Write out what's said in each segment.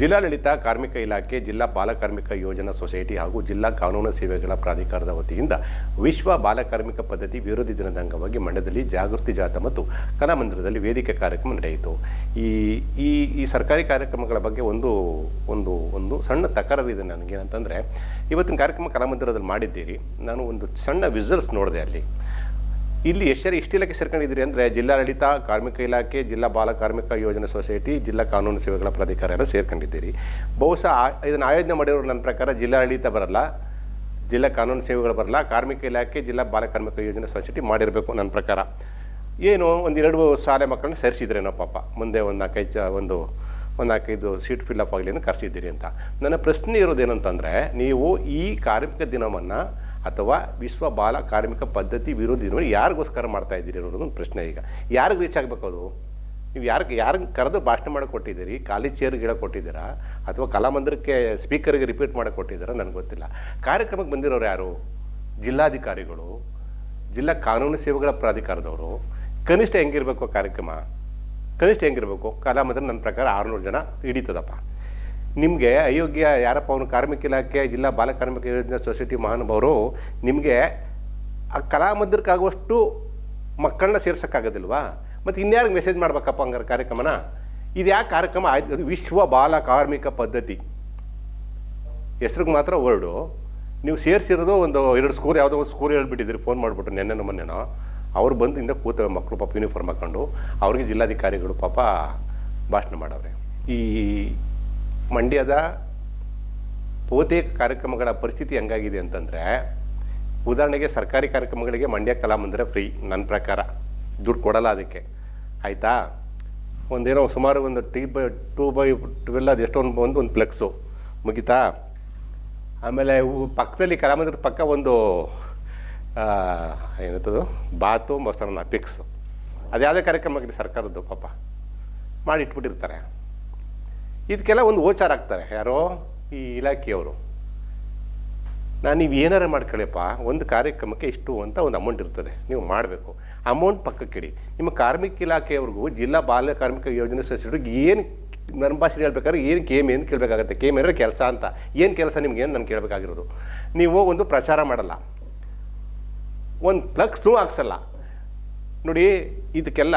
ಜಿಲ್ಲಾಡಳಿತ ಕಾರ್ಮಿಕ ಇಲಾಖೆ, ಜಿಲ್ಲಾ ಬಾಲಕಾರ್ಮಿಕ ಯೋಜನಾ ಸೊಸೈಟಿ ಹಾಗೂ ಜಿಲ್ಲಾ ಕಾನೂನು ಸೇವೆಗಳ ಪ್ರಾಧಿಕಾರದ ವತಿಯಿಂದ ವಿಶ್ವ ಬಾಲಕಾರ್ಮಿಕ ಪದ್ಧತಿ ವಿರೋಧಿ ದಿನದ ಅಂಗವಾಗಿ ಮಂಡ್ಯದಲ್ಲಿ ಜಾಗೃತಿ ಜಾಥಾ ಮತ್ತು ಕಲಾಮಂದಿರದಲ್ಲಿ ವೇದಿಕೆ ಕಾರ್ಯಕ್ರಮ ನಡೆಯಿತು. ಈ ಈ ಈ ಸರ್ಕಾರಿ ಕಾರ್ಯಕ್ರಮಗಳ ಬಗ್ಗೆ ಒಂದು ಒಂದು ಒಂದು ಸಣ್ಣ ತಕರಾರಿದೆ ನನಗೇನಂತಂದರೆ, ಇವತ್ತಿನ ಕಾರ್ಯಕ್ರಮ ಕಲಾಮಂದಿರದಲ್ಲಿ ಮಾಡಿದ್ದೀರಿ. ನಾನು ಒಂದು ಸಣ್ಣ ವಿಸಲ್ಸ್ ನೋಡಿದೆ ಅಲ್ಲಿ. ಇಲ್ಲಿ ಎಷ್ಟು ಇಷ್ಟು ಇಲಾಖೆ ಸೇರ್ಕೊಂಡಿದ್ದೀರಿ ಅಂದರೆ ಜಿಲ್ಲಾಡಳಿತ ಕಾರ್ಮಿಕ ಇಲಾಖೆ, ಜಿಲ್ಲಾ ಬಾಲ ಕಾರ್ಮಿಕ ಯೋಜನೆ ಸೊಸೈಟಿ, ಜಿಲ್ಲಾ ಕಾನೂನು ಸೇವೆಗಳ ಪ್ರಾಧಿಕಾರ ಎಲ್ಲ ಸೇರ್ಕೊಂಡಿದ್ದೀರಿ. ಬಹುಶಃ ಇದನ್ನು ಆಯೋಜನೆ ಮಾಡಿರೋರು ನನ್ನ ಪ್ರಕಾರ ಜಿಲ್ಲಾಡಳಿತ ಬರಲ್ಲ, ಜಿಲ್ಲಾ ಕಾನೂನು ಸೇವೆಗಳು ಬರಲ್ಲ, ಕಾರ್ಮಿಕ ಇಲಾಖೆ, ಜಿಲ್ಲಾ ಬಾಲ ಕಾರ್ಮಿಕ ಯೋಜನಾ ಸೊಸೈಟಿ ಮಾಡಿರಬೇಕು ನನ್ನ ಪ್ರಕಾರ. ಏನು ಒಂದೆರಡು ಶಾಲೆ ಮಕ್ಕಳನ್ನ ಸೇರಿಸಿದ್ರೇನೋ ಪಾಪ, ಮುಂದೆ ಒಂದು ನಾಲ್ಕೈದು ಜ ಒಂದು ಒಂದು ನಾಲ್ಕೈದು ಸೀಟ್ ಫಿಲ್ಲಪ್ ಆಗಲಿ ಅಂತ ಕರೆಸಿದ್ದೀರಿ ಅಂತ. ನನ್ನ ಪ್ರಶ್ನೆ ಇರೋದೇನಂತಂದರೆ, ನೀವು ಈ ಕಾರ್ಮಿಕ ದಿನವನ್ನು ಅಥವಾ ವಿಶ್ವ ಬಾಲ ಕಾರ್ಮಿಕ ಪದ್ಧತಿ ವಿರೋಧಿ ನೋಡಿ ಯಾರಿಗೋಸ್ಕರ ಮಾಡ್ತಾ ಇದ್ದೀರಿ ಅನ್ನೋದು ಒಂದು ಪ್ರಶ್ನೆ ಈಗ. ಯಾರಿಗೆ ರೀಚ್ ಆಗಬೇಕು ಅದು? ನೀವು ಯಾರಿಗೆ ಯಾರಿಗೆ ಕರೆದು ಭಾಷಣ ಮಾಡಕ್ಕೆ ಕೊಟ್ಟಿದ್ದೀರಿ? ಖಾಲಿ ಚೇರ್ಗೆ ಹೇಳಕ್ಕೆ ಕೊಟ್ಟಿದ್ದೀರಾ? ಅಥವಾ ಕಲಾಮಂದಿರಕ್ಕೆ ಸ್ಪೀಕರ್ಗೆ ರಿಪೀಟ್ ಮಾಡಕ್ಕೆ ಕೊಟ್ಟಿದ್ದೀರಾ? ನನಗೆ ಗೊತ್ತಿಲ್ಲ. ಕಾರ್ಯಕ್ರಮಕ್ಕೆ ಬಂದಿರೋರು ಯಾರು? ಜಿಲ್ಲಾಧಿಕಾರಿಗಳು? ಜಿಲ್ಲಾ ಕಾನೂನು ಸೇವೆಗಳ ಪ್ರಾಧಿಕಾರದವರು? ಕನಿಷ್ಠ ಹೆಂಗಿರಬೇಕು ಕಾರ್ಯಕ್ರಮ? ಕನಿಷ್ಠ ಹೆಂಗಿರಬೇಕು? ಕಲಾಮಂದಿರ ನನ್ನ ಪ್ರಕಾರ ಆರುನೂರು ಜನ ಹಿಡಿತದಪ್ಪ. ನಿಮಗೆ ಅಯೋಗ್ಯ ಯಾರಪ್ಪ ಅವನು ಕಾರ್ಮಿಕ ಇಲಾಖೆ, ಜಿಲ್ಲಾ ಬಾಲ ಕಾರ್ಮಿಕ ಯೋಜನಾ ಸೊಸೈಟಿ ಮಹಾನುಭಾವರು ನಿಮಗೆ ಆ ಕಲಾಮಂದಿರಕ್ಕಾಗುವಷ್ಟು ಮಕ್ಕಳನ್ನ ಸೇರ್ಸೋಕ್ಕಾಗೋದಿಲ್ವಾ? ಮತ್ತು ಇನ್ಯಾರಿಗೆ ಮೆಸೇಜ್ ಮಾಡ್ಬೇಕಪ್ಪ ಹಂಗಾರೆ ಕಾರ್ಯಕ್ರಮನ? ಇದು ಯಾಕೆ ಕಾರ್ಯಕ್ರಮ ಆಯ್ತು? ಅದು ವಿಶ್ವ ಬಾಲ ಕಾರ್ಮಿಕ ಪದ್ಧತಿ. ಹೆಸ್ರಿಗೆ ಮಾತ್ರ ವರ್ಡು. ನೀವು ಸೇರಿಸಿರೋದು ಒಂದು ಎರಡು ಸ್ಕೂಲ್ ಯಾವುದೋ ಒಂದು ಸ್ಕೂಲ್ ಹೇಳ್ಬಿಟ್ಟಿದ್ರಿ ಫೋನ್ ಮಾಡಿಬಿಟ್ಟು ನೆನ್ನೆನೋ ಮೊನ್ನೆನೋ. ಅವ್ರು ಬಂದು ಇಂದ ಕೂತವೆ ಮಕ್ಕಳು ಪಾಪ ಯೂನಿಫಾರ್ಮ್ ಹಾಕ್ಕೊಂಡು ಅವ್ರಿಗೆ ಜಿಲ್ಲಾಧಿಕಾರಿಗಳು ಪಾಪ ಭಾಷಣ ಮಾಡವ್ರೆ. ಈ ಮಂಡ್ಯದ ಬಹುತೇಕ ಕಾರ್ಯಕ್ರಮಗಳ ಪರಿಸ್ಥಿತಿ ಹೆಂಗಾಗಿದೆ ಅಂತಂದರೆ ಉದಾಹರಣೆಗೆ ಸರ್ಕಾರಿ ಕಾರ್ಯಕ್ರಮಗಳಿಗೆ ಮಂಡ್ಯ ಕಲಾಮಂದಿರ ಫ್ರೀ ನನ್ನ ಪ್ರಕಾರ. ದುಡ್ಡು ಕೊಡಲ್ಲ ಅದಕ್ಕೆ. ಆಯಿತಾ? ಒಂದೇನೋ ಸುಮಾರು ಒಂದು T by two by twelve ಅದು ಎಷ್ಟೊಂದು ಒಂದು ಒಂದು ಫ್ಲೆಕ್ಸು. ಮುಗಿತಾ? ಆಮೇಲೆ ಪಕ್ಕದಲ್ಲಿ ಕಲಾಮಂದಿರ ಪಕ್ಕ ಒಂದು ಆ, ಏನಂತದು? ಬಾತು ಮೊಸರನ್ನ ಪಿಕ್ಸು. ಅದು ಯಾವುದೇ ಕಾರ್ಯಕ್ರಮ ಆಗಲಿ ಸರ್ಕಾರದ್ದು ಪಾಪ. ಮಾಡಿ ಇಟ್ಬಿಟ್ಟಿರ್ತಾರೆ ಇದಕ್ಕೆಲ್ಲ ಒಂದು ಓಚಾರ ಆಗ್ತಾರೆ. ಯಾರೋ? ಈ ಇಲಾಖೆಯವರು. ನಾನು ನೀವು ಏನಾರು ಮಾಡ್ಕೊಳ್ಳಿಪ್ಪ ಒಂದು ಕಾರ್ಯಕ್ರಮಕ್ಕೆ ಇಷ್ಟು ಅಂತ ಒಂದು ಅಮೌಂಟ್ ಇರ್ತದೆ. ನೀವು ಮಾಡಬೇಕು. ಅಮೌಂಟ್ ಪಕ್ಕಕ್ಕಿಡಿ ನಿಮ್ಮ ಕಾರ್ಮಿಕ ಇಲಾಖೆಯವ್ರಿಗೂ, ಜಿಲ್ಲಾ ಬಾಲ್ಯ ಕಾರ್ಮಿಕ ಯೋಜನೆ ಸಚಿವರಿಗೆ ಏನು ನನ್ನ ಭಾಷೆ ಹೇಳ್ಬೇಕಾದ್ರೆ ಏನು ಕೇಮ್ ಏನು ಕೇಳಬೇಕಾಗತ್ತೆ. ಕೇಮ್ ಅಂದರೆ ಕೆಲಸ ಅಂತ. ಏನು ಕೆಲಸ ನಿಮ್ಗೆ ಏನು ನಾನು ಕೇಳಬೇಕಾಗಿರೋದು ನೀವು ಒಂದು ಪ್ರಚಾರ ಮಾಡಲ್ಲ. ಒಂದು ಪ್ಲಕ್ಸು ಹಾಕ್ಸಲ್ಲ. ನೋಡಿ, ಇದಕ್ಕೆಲ್ಲ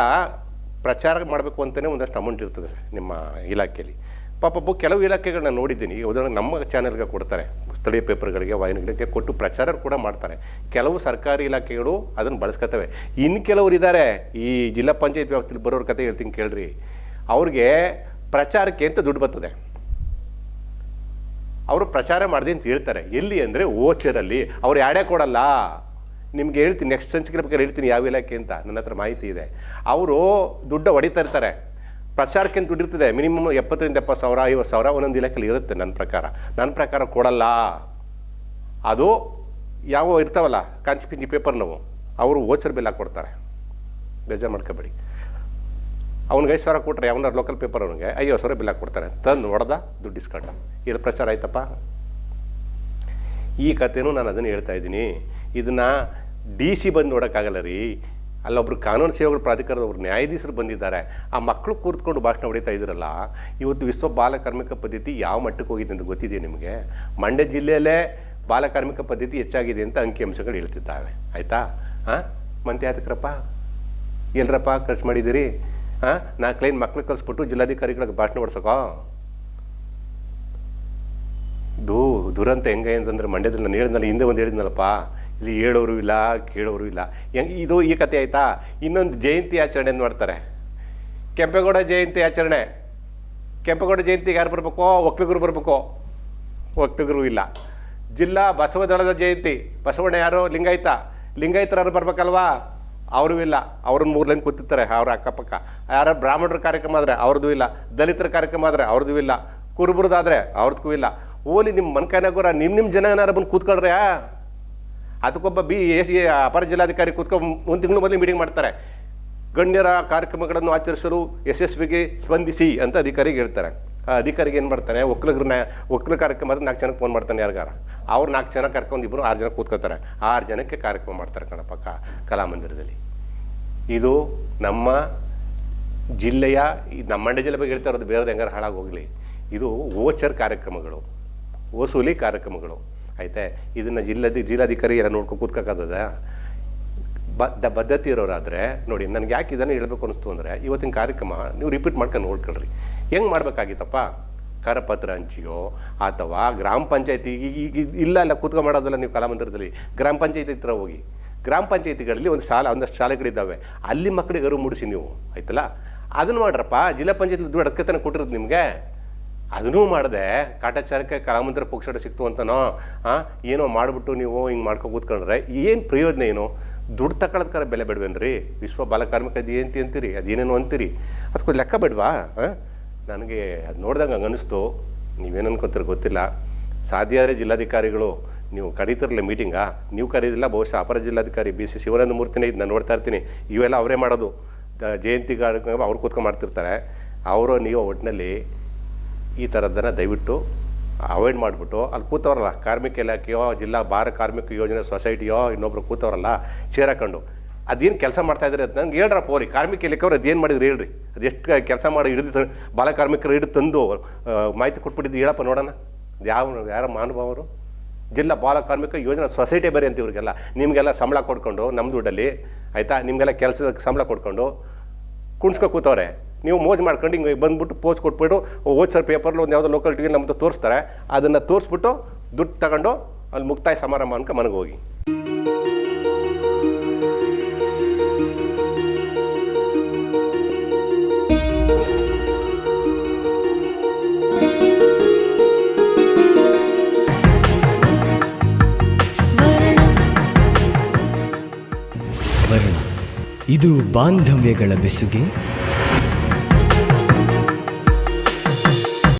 ಪ್ರಚಾರ ಮಾಡಬೇಕು ಅಂತಲೇ ಒಂದಷ್ಟು ಅಮೌಂಟ್ ಇರ್ತದೆ ನಿಮ್ಮ ಇಲಾಖೆಯಲ್ಲಿ ಪಾಪ ಕೆಲವು ಇಲಾಖೆಗಳನ್ನ ನೋಡಿದ್ದೀನಿ. ಉದಾಹರಣೆ ನಮ್ಮ ಚಾನೆಲ್ಗೆ ಕೊಡ್ತಾರೆ. ಸ್ಥಳೀಯ ಪೇಪರ್ಗಳಿಗೆ, ವಾಹಿನಿಗಳಿಗೆ ಕೊಟ್ಟು ಪ್ರಚಾರ ಕೂಡ ಮಾಡ್ತಾರೆ. ಕೆಲವು ಸರ್ಕಾರಿ ಇಲಾಖೆಗಳು ಅದನ್ನು ಬಳಸ್ಕೊತವೆ ಇನ್ನು ಕೆಲವರು ಇದ್ದಾರೆ ಈ ಜಿಲ್ಲಾ ಪಂಚಾಯತ್ ವ್ಯಾಪ್ತಿಲಿ ಬರೋರ ಕತೆ ಹೇಳ್ತೀನಿ ಕೇಳ್ರಿ. ಅವ್ರಿಗೆ ಪ್ರಚಾರಕ್ಕೆ ಅಂತ ದುಡ್ಡು ಬರ್ತದೆ? ಅವರು ಪ್ರಚಾರ ಮಾಡಿದೆ ಅಂತ ಹೇಳ್ತಾರೆ. ಎಲ್ಲಿ ಅಂದರೆ ಓಚರಲ್ಲಿ. ಅವ್ರು ಯಾಡೇ ಕೊಡಲ್ಲ. ನಿಮ್ಗೆ ಹೇಳ್ತೀನಿ, ನೆಕ್ಸ್ಟ್ ಸಂಚಿಕೆ ಹೇಳ್ತೀನಿ, ಯಾವ ಇಲಾಖೆ ಅಂತ. ನನ್ನ ಹತ್ರ ಮಾಹಿತಿ ಇದೆ. ಅವರು ದುಡ್ಡು ಹೊಡಿತಾ ಇರ್ತಾರೆ. ಪ್ರಚಾರಕ್ಕೆ ಅಂತ ದುಡ್ಡಿರ್ತದೆ ಮಿನಿಮಮ್ ಎಪ್ಪತ್ತರಿಂದ ಎಪ್ಪತ್ತು ಸಾವಿರ, ಐವತ್ತು ಸಾವಿರ ಒಂದೊಂದು ಇಲಾಖೆಯಲ್ಲಿ ಇರುತ್ತೆ ನನ್ನ ಪ್ರಕಾರ. ನನ್ನ ಪ್ರಕಾರ ಕೊಡಲ್ಲ. ಅದು ಯಾವ ಇರ್ತಾವಲ್ಲ, ಕಾಂಚಿ ಪಿಂಚಿ ಪೇಪರ್ ನಾವು. ಅವರು ಓಚರ್ ಬಿಲ್ ಕೊಡ್ತಾರೆ. ಬೇಜಾರು ಮಾಡ್ಕೋಬೇಡಿ. ಅವ್ನಿಗೆ ಐದು ಸಾವಿರ ಕೊಟ್ಟರೆ ಅವನ ಲೋಕಲ್ ಪೇಪರ್ ಅವನಿಗೆ ಐವತ್ತು ಸಾವಿರ ಬಿಲ್ ಕೊಡ್ತಾರೆ. ತಂದು ಹೊಡೆದ ದುಡ್ಡು ಇಸ್ಕೊಂಡ. ಇಲ್ಲಿ ಪ್ರಚಾರ ಆಯ್ತಪ್ಪ. ಈ ಕಥೆನೂ ನಾನು ಅದನ್ನು ಹೇಳ್ತಾ ಇದ್ದೀನಿ. ಇದನ್ನು ಡಿ ಸಿ ಬಂದು ನೋಡೋಕ್ಕಾಗಲ್ಲ ರೀ. ಅಲ್ಲೊಬ್ರು ಕಾನೂನು ಸೇವೆಗಳ ಪ್ರಾಧಿಕಾರದವರು ನ್ಯಾಯಾಧೀಶರು ಬಂದಿದ್ದಾರೆ, ಆ ಮಕ್ಕಳು ಕೂತ್ಕೊಂಡು ಭಾಷಣ ಹೊಡಿತಾ ಇದ್ರಲ್ಲ, ಇವತ್ತು ವಿಶ್ವ ಬಾಲಕಾರ್ಮಿಕ ಪದ್ಧತಿ ಯಾವ ಮಟ್ಟಕ್ಕೆ ಹೋಗಿದೆ ಅಂತ ಗೊತ್ತಿದೆಯಾ ನಿಮಗೆ? ಮಂಡ್ಯ ಜಿಲ್ಲೆಯಲ್ಲೇ ಬಾಲಕಾರ್ಮಿಕ ಪದ್ಧತಿ ಹೆಚ್ಚಾಗಿದೆ ಅಂತ ಅಂಕಿಅಂಶಗಳು ಹೇಳ್ತಿದ್ದಾವೆ. ಆಯಿತಾ? ಹಾಂ ಮಂತೆ ಯಾತಕ್ರಪ್ಪ? ಎಲ್ಲರಪ್ಪ ಖರ್ಚು ಮಾಡಿದ್ದೀರಿ? ಹಾಂ ನಾಲ್ಕು ಲೈನ್ ಮಕ್ಳು ಕಳಿಸ್ಬಿಟ್ಟು ಜಿಲ್ಲಾಧಿಕಾರಿಗಳಿಗೆ ಭಾಷಣ ಹೊಡ್ಸಕೋ? ದೂ ದುರಂತ ಹೆಂಗೆ ಅಂತಂದ್ರೆ ಮಂಡ್ಯದಲ್ಲಿ ನಾನು ಹೇಳಿದ್ನಲ್ಲ, ಹಿಂದೆ ಒಂದು ಹೇಳಿದ್ನಲ್ಲಪ್ಪ. ಇಲ್ಲಿ ಹೇಳೋರು ಇಲ್ಲ, ಕೇಳೋರು ಇಲ್ಲ. ಹೆಂಗೆ ಇದು ಈ ಕತೆ ಆಯ್ತಾ? ಇನ್ನೊಂದು ಜಯಂತಿ ಆಚರಣೆ ಮಾಡ್ತಾರೆ. ಕೆಂಪೇಗೌಡ ಜಯಂತಿ ಆಚರಣೆ. ಕೆಂಪೇಗೌಡ ಜಯಂತಿಗೆ ಯಾರು ಬರಬೇಕು? ಒಕ್ಕಲಿಗರು ಬರಬೇಕು? ಒಕ್ಕಲಿಗರು ಇಲ್ಲ. ಜಿಲ್ಲಾ ಬಸವದಳದ ಜಯಂತಿ. ಬಸವಣ್ಣ ಯಾರು? ಲಿಂಗಾಯತ. ಲಿಂಗಾಯತರು ಬರಬೇಕಲ್ವಾ? ಅವರು ಇಲ್ಲ. ಅವ್ರನ್ನ ಮೂರು ಲೈನ್ ಕೂತಿರ್ತಾರೆ ಅವ್ರ ಅಕ್ಕಪಕ್ಕ. ಯಾರ ಬ್ರಾಹ್ಮಣರ ಕಾರ್ಯಕ್ರಮ ಆದರೆ ಅವ್ರದ್ದು ಇಲ್ಲ. ದಲಿತರ ಕಾರ್ಯಕ್ರಮ ಆದರೆ ಅವ್ರದ್ದು ಇಲ್ಲ. ಕುರುಬರದಾದರೆ ಅವ್ರದ್ದು ಇಲ್ಲ. ಓಲಿ ನಿಮ್ಮ ಮನ್ಕಾನಾಗೋರ ನಿಮ್ಮ ನಿಮ್ಮ ಜನ ಏನಾರು ಬಂದು ಕೂತ್ಕೊಳ್ರಿ ಅದಕ್ಕೊಬ್ಬ ಬಿ ಎಸ್ ಅಪರ ಜಿಲ್ಲಾಧಿಕಾರಿ ಕೂತ್ಕೊಂಡು ಒಂದು ತಿಂಗಳು ಮೊದಲು ಮೀಟಿಂಗ್ ಮಾಡ್ತಾರೆ. ಗಣ್ಯರ ಕಾರ್ಯಕ್ರಮಗಳನ್ನು ಆಚರಿಸಲು ಯಶಸ್ವಿಗೆ ಸ್ಪಂದಿಸಿ ಅಂತ ಅಧಿಕಾರಿಗೆ ಹೇಳ್ತಾರೆ. ಆ ಅಧಿಕಾರಿಗೆ ಏನು ಮಾಡ್ತಾನೆ ಒಕ್ಕಲಿಗರನ್ನ, ಒಕ್ಕಲ ಕಾರ್ಯಕ್ರಮ ನಾಲ್ಕು ಜನಕ್ಕೆ ಫೋನ್ ಮಾಡ್ತಾನೆ ಯಾರಿಗಾರ. ಅವ್ರು ನಾಲ್ಕು ಜನ ಕರ್ಕೊಂಡು ಇಬ್ಬರು ಆರು ಜನ ಕೂತ್ಕೋತಾರೆ ಆರು ಜನಕ್ಕೆ ಕಾರ್ಯಕ್ರಮ ಮಾಡ್ತಾರೆ ಕಣಪ್ಪ ಕಲಾಮಂದಿರದಲ್ಲಿ. ಇದು ನಮ್ಮ ಜಿಲ್ಲೆಯ ನಮ್ಮ ಮಂಡ್ಯ ಜಿಲ್ಲೆ ಬಗ್ಗೆ ಹೇಳ್ತಾ ಇರೋದು ಬೇರೆದು ಹೆಂಗಾರು ಹಾಳಾಗಿ ಹೋಗಲಿ. ಇದು ಓಚರ್ ಕಾರ್ಯಕ್ರಮಗಳು, ವಸೂಲಿ ಕಾರ್ಯಕ್ರಮಗಳು. ಆಯ್ತಾ ಇದನ್ನು ಜಿಲ್ಲಾಧಿ, ಜಿಲ್ಲಾಧಿಕಾರಿ ಎಲ್ಲ ನೋಡ್ಕೊ ಕೂತ್ಕೋಕ್ಕದ ಬದ್ಧ ಬದ್ಧತೆ ಇರೋರಾದರೆ ನೋಡಿ, ನನಗೆ ಯಾಕೆ ಇದನ್ನು ಹೇಳಬೇಕು ಅನಿಸ್ತು ಅಂದರೆ, ಇವತ್ತಿನ ಕಾರ್ಯಕ್ರಮ ನೀವು ರಿಪೀಟ್ ಮಾಡ್ಕೊಂಡು ನೋಡ್ಕೊಳ್ರಿ. ಹೆಂಗೆ ಮಾಡಬೇಕಾಗಿತ್ತಪ್ಪ? ಕರಪತ್ರ ಹಂಚಿಯೋ, ಅಥವಾ ಗ್ರಾಮ ಪಂಚಾಯತಿ ಈಗ ಇಲ್ಲ ಅಲ್ಲ, ಕೂತ್ಕೊ ಮಾಡೋದಲ್ಲ ನೀವು ಕಲಾಮಂದಿರದಲ್ಲಿ. ಗ್ರಾಮ ಪಂಚಾಯತಿ ಹತ್ರ ಹೋಗಿ. ಗ್ರಾಮ ಪಂಚಾಯತಿಗಳಲ್ಲಿ ಒಂದು ಶಾಲಾ, ಒಂದಷ್ಟು ಶಾಲೆಗಳಿದ್ದಾವೆ ಅಲ್ಲಿ ಮಕ್ಕಳಿಗೆ ಅರಿವು ಮೂಡಿಸಿ ನೀವು, ಆಯ್ತಲ್ಲ? ಅದನ್ನು ಮಾಡ್ರಪ್ಪ, ಜಿಲ್ಲಾ ಪಂಚಾಯತ್ ದುಡ್ಡು ಅದಕ್ಕೆ ಕೊಟ್ಟಿರೋದು ನಿಮಗೆ? ಅದನ್ನೂ ಮಾಡಿದೆ ಕಾಟಾಚಾರಕ್ಕೆ ಕಲಾಮಂದಿರ ಪಕ್ಷಡ ಸಿಕ್ತು ಅಂತನೋ ಹಾಂ ಏನೋ ಮಾಡಿಬಿಟ್ಟು ನೀವು ಹಿಂಗೆ ಮಾಡ್ಕೊ ಕೂತ್ಕೊಂಡ್ರೆ ಏನು ಪ್ರಯೋಜನ ಏನು? ದುಡ್ಡು ತಗೊಳದ್ಕಾರ ಬೆಲೆ ಬೇಡವೇನ್ರಿ? ವಿಶ್ವ ಬಾಲಕಾರ್ಮಿಕ ಜಯಂತಿ ಅಂತೀರಿ, ಅದೇನೇನು ಅಂತೀರಿ? ಅದಕ್ಕೆ ಲೆಕ್ಕ ಬಿಡ್ವಾ ಹಾಂ ನನಗೆ ಅದು ನೋಡಿದಾಗ ಹಂಗೆ ಅನ್ನಿಸ್ತು ನೀವೇನು ಅನ್ಕೊತೀರಿ ಗೊತ್ತಿಲ್ಲ. ಸಾಧ್ಯ ಆದರೆ ಜಿಲ್ಲಾಧಿಕಾರಿಗಳು, ನೀವು ಕರೀತಿರಲಿಲ್ಲ ಮೀಟಿಂಗಾ? ನೀವು ಕರೀದಿಲ್ಲ, ಬಹುಶಃ ಅಪರ ಜಿಲ್ಲಾಧಿಕಾರಿ ಬಿ ಸಿ ಶಿವಾನಂದ ಮೂರ್ತಿನೇ ಇದು ನಾನು ನೋಡ್ತಾ ಇರ್ತೀನಿ. ಇವೆಲ್ಲ ಅವರೇ ಮಾಡೋದು. ದ- ಜಯಂತಿ ಕಾರ್ಯಕ್ರಮ ಅವ್ರು ಕೂತ್ಕೊಂಡು ಮಾಡ್ತಿರ್ತಾರೆ. ಅವರು ನೀವು ಒಟ್ಟಿನಲ್ಲಿ ಈ ಥರದ್ದನ್ನು ದಯವಿಟ್ಟು ಅವಾಯ್ಡ್ ಮಾಡಿಬಿಟ್ಟು ಅಲ್ಲಿ ಕೂತವ್ರಲ್ಲ, ಕಾರ್ಮಿಕ ಇಲಾಖೆಯೋ, ಜಿಲ್ಲಾ ಬಾರ ಕಾರ್ಮಿಕ ಯೋಜನೆ ಸೊಸೈಟಿಯೋ, ಇನ್ನೊಬ್ರು ಕೂತವ್ರಲ್ಲ ಚೇರ್ ಹಾಕೊಂಡು ಅದೇನು ಕೆಲಸ ಮಾಡ್ತಾ ಇದ್ದಾರೆ ಅಂತ ನಂಗೆ ಹೇಳ್ರಪ್ಪ ಹೋರಿ ಕಾರ್ಮಿಕ ಇಲಾಖೆಯವ್ರು ಅದೇನು ಮಾಡಿದ್ರು ಹೇಳ್ರಿ. ಅದೆಷ್ಟು ಕೆಲಸ ಮಾಡಿ ಹಿಡಿದು ಬಾಲ ಕಾರ್ಮಿಕರು ಹಿಡಿದು ತಂದು ಮಾಹಿತಿ ಕೊಟ್ಬಿಟ್ಟಿದ್ದು ಹೇಳಪ್ಪ ನೋಡೋಣ. ಯಾವ, ಯಾರ ಮಹಾನುಭಾವರು ಜಿಲ್ಲಾ ಬಾಲ ಕಾರ್ಮಿಕ ಯೋಜನಾ ಸೊಸೈಟಿ ಬರೀ ಅಂತ ಇವ್ರಿಗೆಲ್ಲ. ನಿಮಗೆಲ್ಲ ಸಂಬಳ ಕೊಡ್ಕೊಂಡು ನಮ್ಮ ದುಡ್ಡಲ್ಲಿ, ಆಯಿತಾ? ನಿಮಗೆಲ್ಲ ಕೆಲಸದ ಸಂಬಳ ಕೊಡ್ಕೊಂಡು, ಕುಣ್ಸ್ಕೊ ಕೂತವ್ರೆ. ನೀವು ಮೋಜ್ ಮಾಡ್ಕೊಂಡು ಹಿಂಗೆ ಬಂದ್ಬಿಟ್ಟು ಪೋಸ್ಟ್ ಕೊಟ್ಬಿಟ್ಟು ಓದ್ಸರ್ ಪೇಪರ್ಲು ಒಂದು ಯಾವುದೋ ಲೋಕಲ್ ಟಿವಿ ನಮ್ಮದು ತೋರಿಸ್ತಾರೆ, ಅದನ್ನು ತೋರಿಸ್ಬಿಟ್ಟು ದುಡ್ಡು ತಗೊಂಡು ಅಲ್ಲಿ ಮುಕ್ತಾಯ ಸಮಾರಂಭ ಅನ್ಕ ಮನೆಗೆ ಹೋಗಿ. ಇದು ಬಾಂಧವ್ಯಗಳ ಬೆಸುಗೆ.